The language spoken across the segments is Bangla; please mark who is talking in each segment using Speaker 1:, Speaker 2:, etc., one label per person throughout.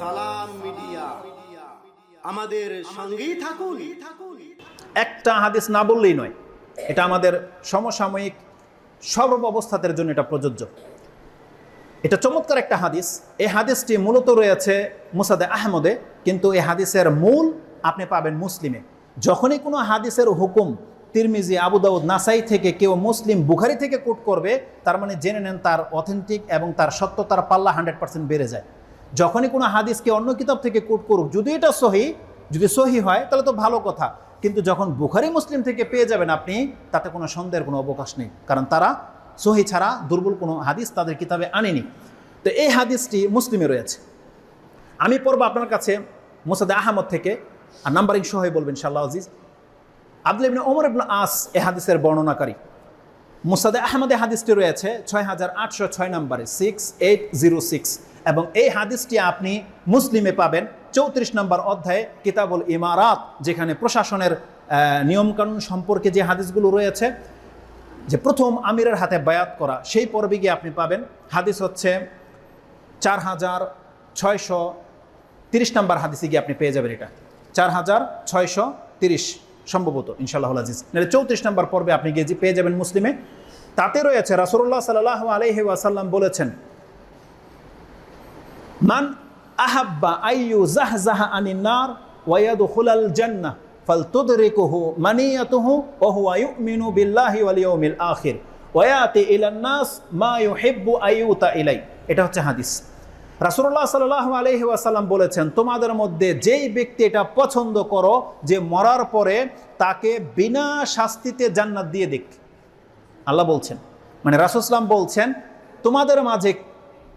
Speaker 1: সালাম মিডিয়া। আমাদের সঙ্গেই থাকুন।
Speaker 2: একটা হাদিস না বললেই নয়, এটা আমাদের সমসাময়িক সর্ব অবস্থাতের জন্য এটা প্রযোজ্য। এটা চমৎকার একটা হাদিস। এই হাদিসটি মূলত রয়েছে মুসাদে আহমদে, কিন্তু এই হাদিসের মূল আপনি পাবেন মুসলিমে। যখনই কোনো হাদিসের হুকুম তিরমিজি আবু দাউদ নাসাই থেকে কেউ মুসলিম বুখারি থেকে কোট করবে, তার মানে জেনে নেন তার অথেন্টিক এবং তার সত্যতার পাল্লা হান্ড্রেড পার্সেন্ট বেড়ে যায়। যখনই কোনো হাদিসকে অন্য কিতাব থেকে কোট করুক, যদি এটা সহি, যদি সহি হয়, তাহলে তো ভালো কথা। কিন্তু যখন বুখারি মুসলিম থেকে পেয়ে যাবেন আপনি, তাতে কোনো সন্দেহের কোনো অবকাশ নেই। কারণ তারা সহি ছাড়া দুর্বল কোনো হাদিস তাদের কিতাবে আনেনি। তো এই হাদিসটি মুসলিমে রয়েছে। আমি পড়ব আপনার কাছে মোসাদে আহমদ থেকে, আর নাম্বারিং সহ বলবেন শাল্লাহ আজিজ। আব্দুল ইবনে ওমর ইবনে আস এ হাদিসের বর্ণনাকারী। মুসাদে আহমদে হাদিসটি রয়েছে ছয় হাজার আটশো ছয় নম্বরে সিক্স এইট জিরো সিক্স এবং এই হাদিসটি আপনি মুসলিমে পাবেন। চৌত্রিশ নম্বর অধ্যায়ে কিতাবুল ইমারাত, যেখানে প্রশাসনের নিয়মকানুন সম্পর্কে যে হাদিসগুলো রয়েছে, যে প্রথম আমিরের হাতে বায়াত করা, সেই পর্বে গিয়ে আপনি পাবেন। হাদিস হচ্ছে চার হাজার ছয়শো তিরিশ নম্বর হাদিসে গিয়ে আপনি পেয়ে যাবেন এটা। চার হাজার ছয়শো তিরিশ সম্ভবত ইনশাল্লাহ আজিজ। চৌত্রিশ নম্বর পর্বে আপনি গিয়ে পেয়ে যাবেন মুসলিমে, তাতে রয়েছে রাসুল্লাহ সাল্লাহ আলহি ওয়াসাল্লাম বলেছেন মান আহাব্বা আইয়ু জাহ জাহা আনিন্নার ওয়াইয়াদু খুলাল জান্নাহ ফাল তুদরিকুহু মানিয়াতুহু ওয়া হুয়া ইউমিনু বিল্লাহি ওয়াল ইয়াউমিল আখির ওয়ায়াতি ইলান নাস মা ইউহিব্বু আইয়ুতা ইলাই। এটা হচ্ছে হাদিস। রাসূলুল্লাহ সাল্লাল্লাহু আলাইহি ওয়াসাল্লাম বলেছেন, তোমাদের মধ্যে যেই ব্যক্তি এটা পছন্দ করো, যে মরার পরে তাকে বিনা শাস্তিতে জান্নাত দিয়ে দিক। আল্লাহ বলছেন। মানে রাসুসলাম বলছেন, তোমাদের মাঝে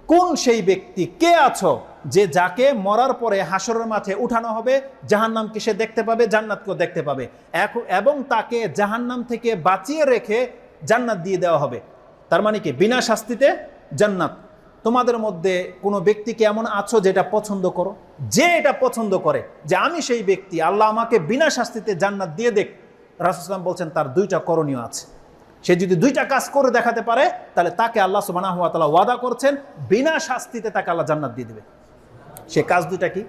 Speaker 2: কোন সেই ব্যক্তি? কে আছো? যে যাকে মরার পরে হাসরের মাঠে উঠানো হবে, জাহান্নামকে সে দেখতে পাবে, জান্নাতকেও দেখতে পাবে। এবং তাকে জাহান্নাম থেকে বাঁচিয়ে রেখে জান্নাত দিয়ে দেওয়া হবে। তার মানে কি? বিনা শাস্তিতে জান্নাত। তোমাদের মধ্যে কোনো ব্যক্তিকে এমন আছো যেটা পছন্দ করো? যে এটা পছন্দ করে, যে আমি সেই ব্যক্তি, আল্লাহ আমাকে বিনা শাস্তিতে জান্নাত দিয়ে দেখ। রাসুসলাম বলছেন, তার দুইটা করণীয় আছে। সে যদি দুইটা কাজ করে দেখাতে পারে, তাহলে তাকে আল্লাহ সুবাহ তালা ওয়াদা করছেন, বিনা শাস্তিতে তাকে আল্লাহ জান্নাত দিয়ে দেবে। সে কাজ দুইটা কি?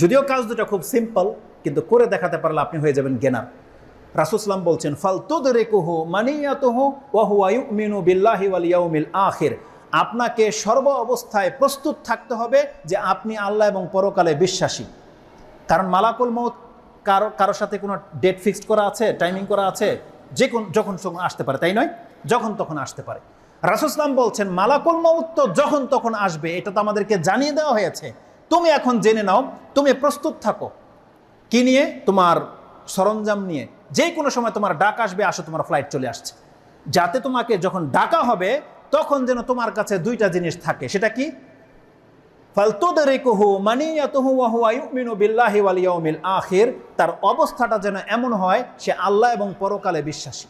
Speaker 2: যদিও কাজ দুটা খুব সিম্পল, কিন্তু করে দেখাতে পারলে আপনি হয়ে যাবেন জ্ঞানার। রাসুসলাম বলছেন ফালতুদ রেকুহু মানিয়াতুহু ইউমিনু বিল্লাহি আখির। আপনাকে সর্ব অবস্থায় প্রস্তুত থাকতে হবে যে আপনি আল্লাহ এবং পরকালে বিশ্বাসী। কারণ মালাকুল মৌত কারও কারোর সাথে কোনো ডেট ফিক্সড করা আছে, টাইমিং করা আছে? যে কোন যখন আসতে পারে, তাই নয়, যখন তখন আসতে পারে। রাসুসলাম বলছেন, মালাকুল মৌত যখন তখন আসবে, এটা তো আমাদেরকে জানিয়ে দেওয়া হয়েছে। তুমি এখন জেনে নাও, তুমি প্রস্তুত থাকো। কি নিয়ে? তোমার সরঞ্জাম নিয়ে। যে কোনো সময় তোমার ডাক আসবে, আসো, তোমার ফ্লাইট চলে আসছে। যাতে তোমাকে যখন ডাকা হবে, তখন যেন তোমার কাছে দুইটা জিনিস থাকে। সেটা কি? ফালতুদরিকুহু মানিয়াতুহু ওয়া হুয়া ইউমিনু বিল্লাহি ওয়াল ইয়াউমিল আখির। তার অবস্থাটা যেন এমন হয়, সে আল্লাহ এবং পরকালে বিশ্বাসী।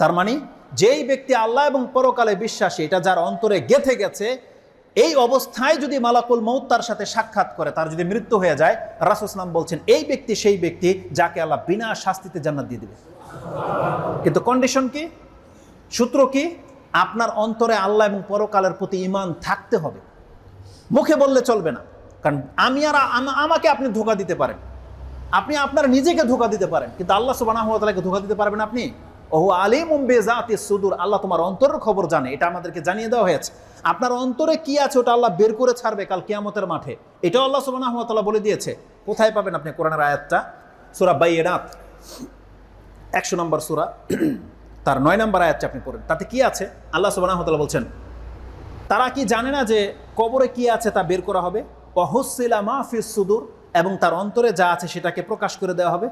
Speaker 2: তার মানে যেই ব্যক্তি আল্লাহ এবং পরকালে বিশ্বাসী, এটা যার অন্তরে গেথে গেছে, এই অবস্থায় যদি মালাকুল মৌত তার সাথে সাক্ষাৎ করে, তার যদি মৃত্যু হয়ে যায় রাসুসলাম বলছেন, এই ব্যক্তি সেই ব্যক্তি যাকে আল্লাহ বিনা শাস্তিতে জান্নাত দিয়ে দেবে। কিন্তু কন্ডিশন কি? সূত্র কি? আপনার অন্তরে আল্লাহ এবং পরকালের প্রতি ইমান থাকতে হবে। মুখে বললে চলবে না। কারণ আমি আর আমাকে আপনি ধোকা দিতে পারেন। আপনি আপনার নিজেকে ধোকা দিতে পারেন। কিন্তু আল্লাহ সুবাহকে ধোকা দিতে পারবেন আপনি? ওহু আলিম বেজাতি সুদূর। আল্লাহ তোমার অন্তরের খবর জানে। এটা আমাদেরকে জানিয়ে দেওয়া হয়েছে। আপনার অন্তরে কি আছে ওটা আল্লাহ বের করে ছাড়বে কাল কিয়ামতের মাঠে। এটাও আল্লাহ সুবাহ বলে দিয়েছে। কোথায় পাবেন আপনি কোরআনের আয়াতটা? সুরা বাইয়েরাত একশো নম্বর সুরা। তার নয় নম্বর আয়াতটা আপনি পড়েন। তাতে কি আছে? আল্লাহ সুবাহ বলছেন তারা কি জানে না যে কবরে কি আছে তা বের করা হবে? অহসিলা মাহফিস সুদুর, এবং তার অন্তরে যা আছে সেটাকে প্রকাশ করে দেওয়া হবে।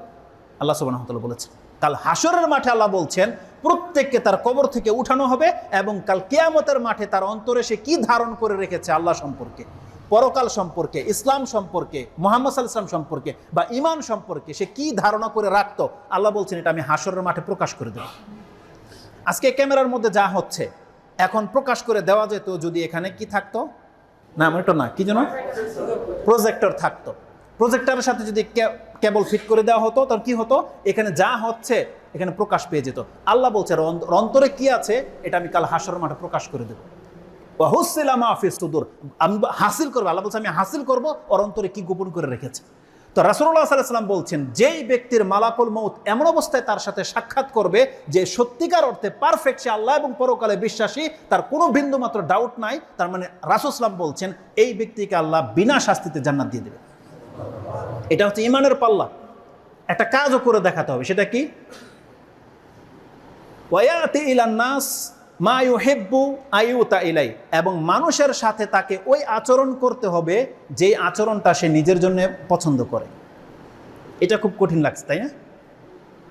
Speaker 2: আল্লাহ সুবাহ বলেছেন, কাল হাসরের মাঠে আল্লাহ বলছেন, প্রত্যেককে তার কবর থেকে উঠানো হবে, এবং কাল কেয়ামতের মাঠে তার অন্তরে সে কি ধারণ করে রেখেছে আল্লাহ সম্পর্কে? পরকাল সম্পর্কে, ইসলাম সম্পর্কে, মোহাম্মদ ইসলাম সম্পর্কে, বা ইমান সম্পর্কে সে কি ধারণা করে রাখতো? আল্লাহ বলছেন, এটা আমি হাসরের মাঠে প্রকাশ করে দেব। আজকে ক্যামেরার মধ্যে যা হচ্ছে এখন প্রকাশ করে দেওয়া যেত যদি এখানে কি থাকতো? না, আমার এটা না, কি যেন? প্রজেক্টর থাকতো। প্রজেক্টরের সাথে যদি কেবল ফিট করে দেওয়া হতো তখন কি হতো? এখানে যা হচ্ছে, এখানে প্রকাশ পেয়ে যেত। আল্লাহ বলছে "ওর অন্ত- অন্তরে কি আছে? এটা আমি কাল হাসর মাঠে প্রকাশ করে দেব। ওয়াহুসিলা মাহফিস সুদূর। আমি হাসিল করব। আল্লাহ বলছে, আমি হাসিল করব, ওর অন্তরে কি গোপন করে রেখেছে? তো রাসুল্লাহ সাল্লাম বলছেন, যেই ব্যক্তির মালাকুল মৌত এমন অবস্থায় তার সাথে সাক্ষাৎ করবে যে সত্যিকার অর্থে পারফেক্ট সে আল্লাহ এবং পরকালে বিশ্বাসী, তার কোনো বিন্দু মাত্র ডাউট নাই, তার মানে রাসুসলাম বলছেন, এই ব্যক্তিকে আল্লাহ বিনা শাস্তিতে জান্নাত দিয়ে দেবে। এটা হচ্ছে ইমানের পাল্লা। একটা কাজও করে দেখাতে হবে, সেটা কি? ওয়ায়াতি ইলান্নাস মা ইউহিব্বু আইউতা ইলাই, এবং মানুষের সাথে তাকে ওই আচরণ করতে হবে যেই আচরণটা সে নিজের জন্য পছন্দ করে। এটা খুব কঠিন লাগছে, তাই না?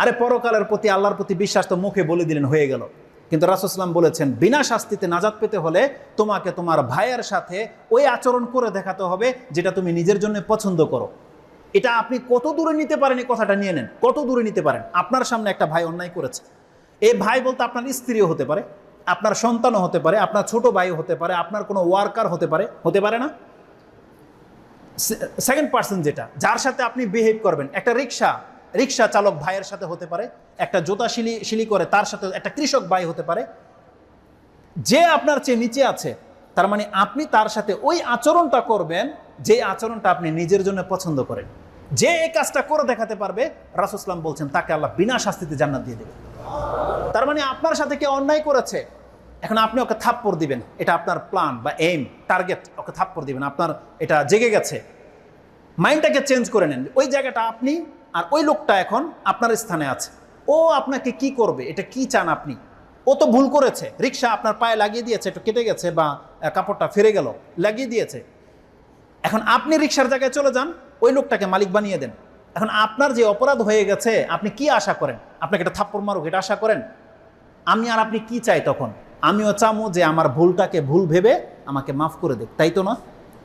Speaker 2: আরে পরকালের প্রতি আল্লাহর প্রতি বিশ্বাস তো মুখে বলে দিলেন, হয়ে গেল। কিন্তু রাসুসলাম বলেছেন, বিনা শাস্তিতে নাজাত পেতে হলে তোমাকে তোমার ভাইয়ের সাথে ওই আচরণ করে দেখাতে হবে যেটা তুমি নিজের জন্য পছন্দ করো। এটা আপনি কত দূরে নিতে পারেন এই কথাটা নিয়ে নেন, কত দূরে নিতে পারেন। আপনার সামনে একটা ভাই অন্যায় করেছে। এই ভাই বলতে আপনার স্ত্রীও হতে পারে। আপনার সন্তানও হতে পারে, আপনার ছোট ভাইও হতে পারে, আপনার কোনো ওয়ার্কার হতে পারে হতে পারে না? সেকেন্ড পার্সন যেটা, যার সাথে আপনি বিহেভ করবেন, একটা রিক্সা রিক্সা চালক ভাইয়ের সাথে হতে পারে, একটা জোতা শিলি শিলি করে তার সাথে একটা কৃষক ভাই হতে পারে। যে আপনার চেয়ে নিচে আছে, তার মানে আপনি তার সাথে ওই আচরণটা করবেন, যে আচরণটা আপনি নিজের জন্য পছন্দ করেন। যে এই কাজটা করে দেখাতে পারবে রাসুসলাম বলছেন, তাকে আল্লাহ বিনা শাস্তিতে জান্নাত দিয়ে দেবে। তার মানে আপনার সাথে কে অন্যায় করেছে, এখন আপনি ওকে থাপ্পড় দিবেন। এটা আপনার প্ল্যান বা এইম টার্গেট ওকে থাপ্পড় দিবেন। আপনার এটা জেগে গেছে। মাইন্ডটাকে চেঞ্জ করে নেন। ওই জায়গাটা আপনি আর ওই লোকটা এখন আপনার স্থানে আছে। ও আপনাকে কি করবে? এটা কি চান আপনি? ও তো ভুল করেছে। রিক্সা আপনার পায়ে লাগিয়ে দিয়েছে, একটু কেটে গেছে বা কাপড়টা ফিরে গেল, লাগিয়ে দিয়েছে। এখন আপনি রিক্সার জায়গায় চলে যান ওই লোকটাকে মালিক বানিয়ে দেন। এখন আপনার যে অপরাধ হয়ে গেছে, আপনি কি আশা করেন? আপনাকে একটা থাপ্পড় মারুক, এটা আশা করেন? আমি আর আপনি কি চাই তখন? আমিও চামো যে আমার ভুলটাকে ভুল ভেবে আমাকে মাফ করে দেখ তাই তো না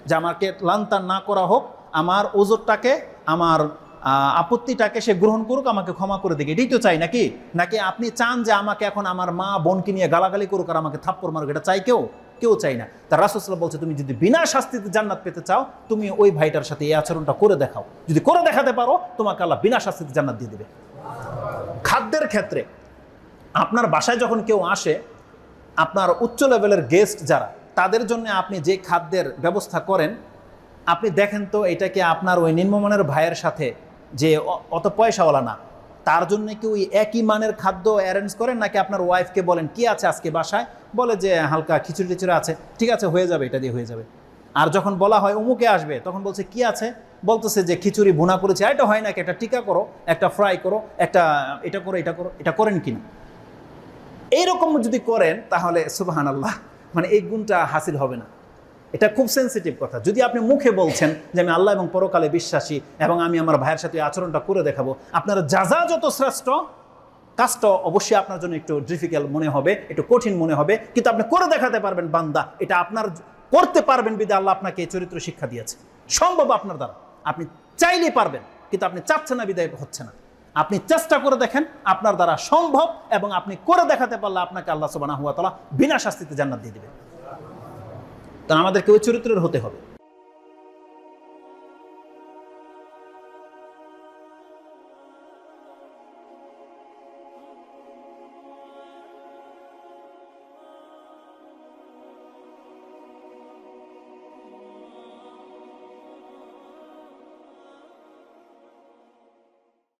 Speaker 2: যে আমাকে লান্তান না করা হোক, আমার ওজোরটাকে, আমার আপত্তিটাকে সে গ্রহণ করুক, আমাকে ক্ষমা করে দিক। এটাই তো চাই নাকি? নাকি আপনি চান যে আমাকে এখন আমার মা বোনকে নিয়ে গালাগালি করুক আর আমাকে থাপ্পড় মারুক? এটা চাই কেউ? কেউ চাই না। তার রাসুসলাম বলছে, তুমি যদি বিনা শাস্তিতে জান্নাত পেতে চাও, তুমি ওই ভাইটার সাথে এই আচরণটা করে দেখাও। যদি করে দেখাতে পারো, তোমাকে আল্লাহ বিনা শাস্তিতে জান্নাত দিয়ে দেবে। খাদ্যের ক্ষেত্রে আপনার বাসায় যখন কেউ আসে, আপনার উচ্চ লেভেলের গেস্ট যারা, তাদের জন্য আপনি যে খাদ্যের ব্যবস্থা করেন, আপনি দেখেন তো এটাকে আপনার ওই নিম্নমানের ভাইয়ের সাথে যে অত পয়সাওয়ালা না তার জন্য কি ওই একই মানের খাদ্য অ্যারেঞ্জ করেন নাকি আপনার ওয়াইফকে বলেন, কি আছে আজকে বাসায়? বলে যে, হালকা খিচুড়ি টিচুড়ি আছে। ঠিক আছে, হয়ে যাবে, এটা দিয়ে হয়ে যাবে। আর যখন বলা হয়, অমুকে আসবে? তখন বলছে, কি আছে? বলতেছে যে, খিচুড়ি, ভুনা করেছে। "আর, এটা হয় নাকি একটা টিকা করো, একটা ফ্রাই করো, একটা এটা করো এটা করো, এটা করেন কিনা? এইরকম যদি করেন, তাহলে সুবাহান আল্লাহ মানে এই গুণটা হাসিল হবে না। এটা খুব সেন্সিটিভ কথা। যদি আপনি মুখে বলছেন যে আমি আল্লাহ এবং পরকালে বিশ্বাসী এবং আমি আমার ভাইয়ের সাথে আচরণটা করে দেখাবো, আপনার যা যা যত শ্রেষ্ঠ, কাজটা অবশ্যই আপনার জন্য একটু ডিফিকাল্ট মনে হবে, একটু কঠিন মনে হবে, কিন্তু আপনি করে দেখাতে পারবেন বান্দা। এটা আপনার করতে পারবেন বিদে আল্লাহ আপনাকে চরিত্র শিক্ষা দিয়েছে। সম্ভব আপনার দ্বারা। আপনি চাইলেই পারবেন, কিন্তু আপনি চাচ্ছেন না বিদায় হচ্ছে না। আপনি চেষ্টা করে দেখেন, আপনার দ্বারা সম্ভব এবং আপনি করে দেখাতে পারলে আপনাকে আল্লাহ সুবাহ বিনা শাস্তিতে জান্নাত দিয়ে দেবে। কারণ আমাদেরকে ওই চরিত্রের হতে হবে।